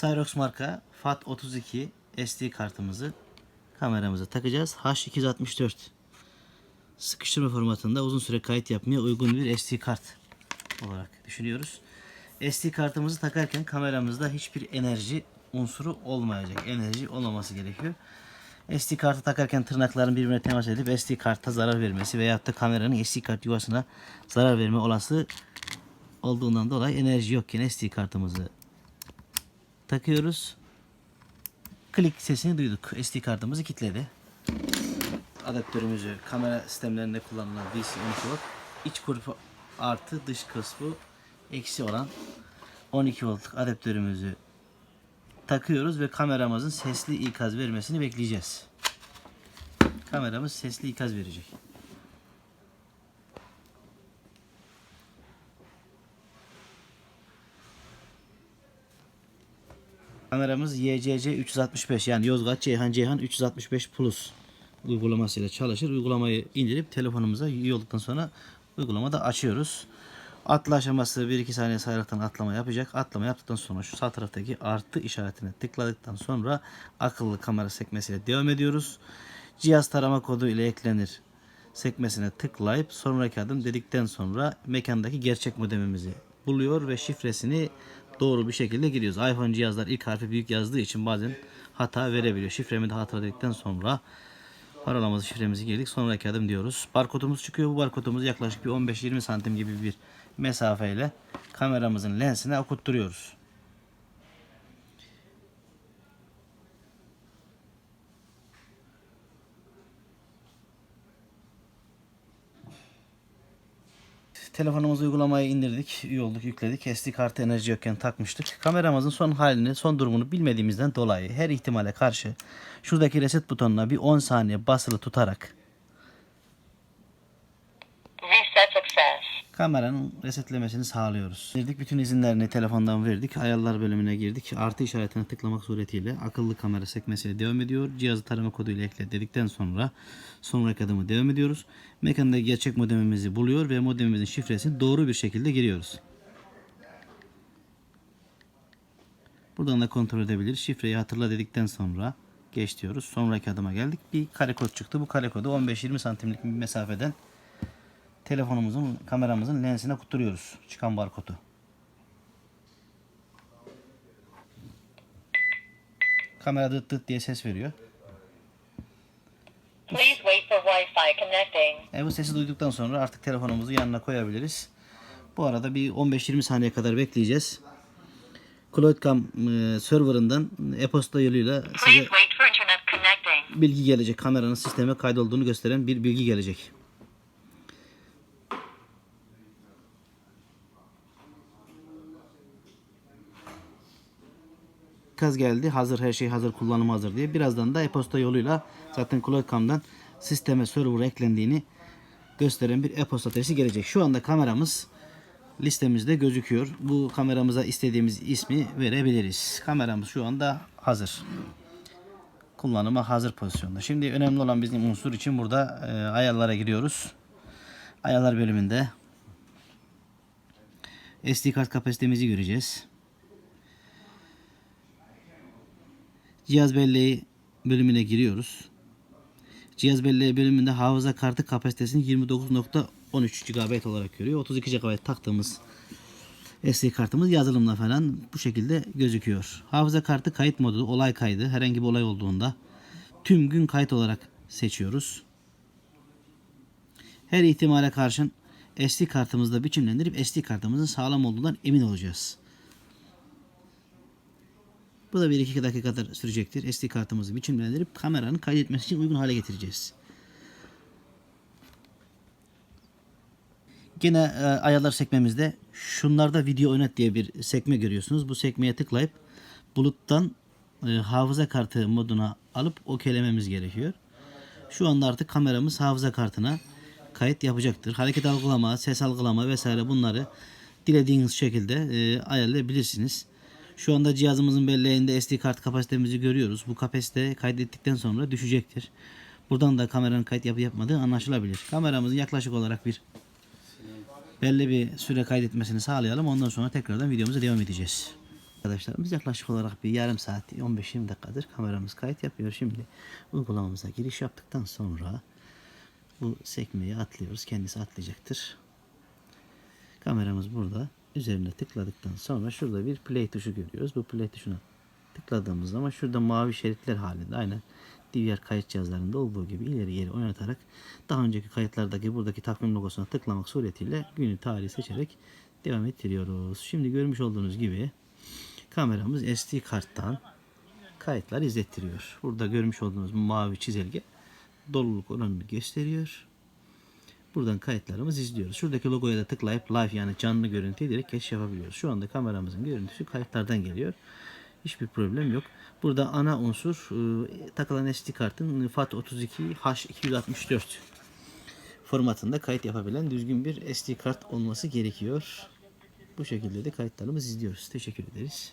Cyrox marka FAT32 SD kartımızı kameramıza takacağız. H264 sıkıştırma formatında uzun süre kayıt yapmaya uygun bir SD kart olarak düşünüyoruz. SD kartımızı takarken kameramızda hiçbir enerji unsuru olmayacak. Enerji olmaması gerekiyor. SD kartı takarken tırnakların birbirine temas edip SD karta zarar vermesi veyahut da kameranın SD kart yuvasına zarar verme olası olduğundan dolayı enerji yokken SD kartımızı takıyoruz. Klik sesini duyduk. SD kartımızı kilitledi. Adaptörümüzü kamera sistemlerinde kullanılan DC 12 volt iç grubu artı dış kısmı eksi olan 12 voltluk adaptörümüzü takıyoruz ve kameramızın sesli ikaz vermesini bekleyeceğiz. Kameramız sesli ikaz verecek. Kameramız YCC 365 yani Yozgat Ceyhan Ceyhan 365 Plus uygulamasıyla çalışır. Uygulamayı indirip telefonumuza üye olduktan sonra uygulamada açıyoruz. Atla aşaması 1-2 saniye sayaraktan atlama yapacak. Atlama yaptıktan sonra şu sağ taraftaki artı işaretine tıkladıktan sonra akıllı kamera sekmesiyle devam ediyoruz. Cihaz tarama kodu ile eklenir sekmesine tıklayıp sonraki adım dedikten sonra mekandaki gerçek modemimizi buluyor ve şifresini doğru bir şekilde giriyoruz. iPhone cihazlar ilk harfi büyük yazdığı için bazen hata verebiliyor. Şifremi de hatırladıktan sonra parolamızı şifremizi girdik. Sonraki adım diyoruz. Barkodumuz çıkıyor. Bu barkodumuzu yaklaşık bir 15-20 santim gibi bir mesafeyle kameramızın lensine okutturuyoruz. Telefonumuz uygulamayı indirdik, üye olduk, yükledik. SD kartı enerji yokken takmıştık. Kameramızın son halini, son durumunu bilmediğimizden dolayı her ihtimale karşı şuradaki reset butonuna bir 10 saniye basılı tutarak Reset success. Kameranın resetlemesini sağlıyoruz. Girdik bütün izinlerini telefondan verdik. Ayarlar bölümüne girdik. Artı işaretine tıklamak suretiyle akıllı kamera sekmesiyle devam ediyor. Cihazı tarama koduyla ekle dedikten sonra sonraki adımı devam ediyoruz. Mekanda gerçek modemimizi buluyor ve modemimizin şifresini doğru bir şekilde giriyoruz. Buradan da kontrol edebiliriz. Şifreyi hatırla dedikten sonra geç diyoruz. Sonraki adıma geldik. Bir kare kod çıktı. Bu kare kodu 15-20 santimlik bir mesafeden telefonumuzun kameramızın lensine kutturuyoruz çıkan barkodu. Kamera dıt dıt diye ses veriyor. Please wait for Wi-Fi connecting. E bu sesi duyduktan sonra artık telefonumuzu yanına koyabiliriz. Bu arada bir 15-20 saniye kadar bekleyeceğiz. Cloudcam e, serverından e-posta yoluyla size bilgi gelecek. Kameranın sisteme kaydolduğunu gösteren bir bilgi gelecek. Kaz geldi. Hazır her şey hazır kullanıma hazır diye. Birazdan da e-posta yoluyla zaten Cloudcam'dan sisteme server eklendiğini gösteren bir e-posta adresi gelecek. Şu anda kameramız listemizde gözüküyor. Bu kameramıza istediğimiz ismi verebiliriz. Kameramız şu anda hazır kullanıma hazır pozisyonda. Şimdi önemli olan bizim unsur için burada e, ayarlara giriyoruz. Ayarlar bölümünde SD kart kapasitemizi göreceğiz. Cihaz belleği bölümüne giriyoruz. Cihaz belleği bölümünde hafıza kartı kapasitesini 29.13 GB olarak görüyor. 32 GB taktığımız SD kartımız yazılımla falan bu şekilde gözüküyor. Hafıza kartı kayıt modu, olay kaydı. Herhangi bir olay olduğunda tüm gün kayıt olarak seçiyoruz. Her ihtimale karşın SD kartımızda biçimlendirip SD kartımızın sağlam olduğundan emin olacağız. Bu da 1-2 dakika kadar sürecektir. SD kartımızı biçimlendirip kameranın kaydetmesi için uygun hale getireceğiz. Gene e, ayarlar sekmemizde şunlarda video oynat diye bir sekme görüyorsunuz. Bu sekmeye tıklayıp buluttan e, hafıza kartı moduna alıp okeylememiz gerekiyor. Şu anda artık kameramız hafıza kartına kayıt yapacaktır. Hareket algılama, ses algılama vesaire bunları dilediğiniz şekilde e, ayarlayabilirsiniz. Şu anda cihazımızın belleğinde SD kart kapasitemizi görüyoruz. Bu kapasite kaydettikten sonra düşecektir. Buradan da kameranın kayıt yapı yapmadığı anlaşılabilir. Kameramızın yaklaşık olarak bir belli bir süre kaydetmesini sağlayalım. Ondan sonra tekrardan videomuza devam edeceğiz. arkadaşlarımız yaklaşık olarak bir yarım saat 15-20 dakikadır kameramız kayıt yapıyor. Şimdi uygulamamıza giriş yaptıktan sonra bu sekmeyi atlıyoruz. Kendisi atlayacaktır. Kameramız burada. Üzerine tıkladıktan sonra şurada bir play tuşu görüyoruz. Bu play tuşuna tıkladığımız zaman şurada mavi şeritler halinde aynen diğer kayıt cihazlarında olduğu gibi ileri geri oynatarak daha önceki kayıtlardaki buradaki takvim logosuna tıklamak suretiyle günü tarihi seçerek devam ettiriyoruz. Şimdi görmüş olduğunuz gibi kameramız SD karttan kayıtlar izlettiriyor. Burada görmüş olduğunuz mavi çizelge doluluk oranını gösteriyor. Buradan kayıtlarımızı izliyoruz. Şuradaki logoya da tıklayıp live yani canlı görüntüye direkt geçiş yapabiliyoruz. Şu anda kameramızın görüntüsü kayıtlardan geliyor. Hiçbir problem yok. Burada ana unsur e, takılan SD kartın FAT32 H264 formatında kayıt yapabilen düzgün bir SD kart olması gerekiyor. Bu şekilde de kayıtlarımızı izliyoruz. Teşekkür ederiz.